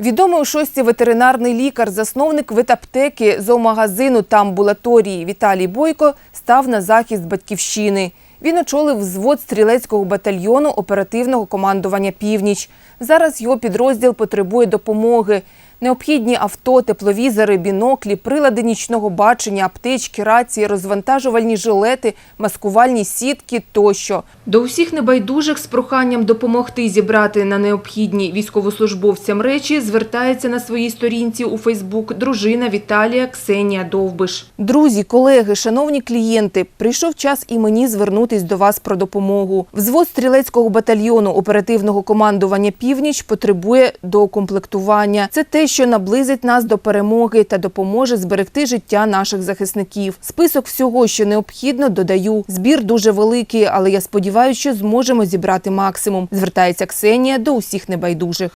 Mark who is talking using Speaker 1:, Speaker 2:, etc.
Speaker 1: Відомий у шості ветеринарний лікар, засновник ветаптеки, зоомагазину та амбулаторії Віталій Бойко став на захист батьківщини. Він очолив взвод стрілецького батальйону оперативного командування Північ. Зараз його підрозділ потребує допомоги. Необхідні авто, тепловізори, біноклі, прилади нічного бачення, аптечки, рації, розвантажувальні жилети, маскувальні сітки тощо. До усіх небайдужих з проханням допомогти зібрати на необхідні військовослужбовцям речі звертається на своїй сторінці у Фейсбук дружина Віталія Ксенія Довбиш. Друзі, колеги, шановні клієнти, прийшов час і мені звернутись до вас про допомогу. Взвод стрілецького батальйону оперативного командування Північ потребує доукомплектування. Це те, що наблизить нас до перемоги та допоможе зберегти життя наших захисників. Список всього, що необхідно, додаю. Збір дуже великий, але я сподіваюся, що зможемо зібрати максимум. Звертається Ксенія до усіх небайдужих.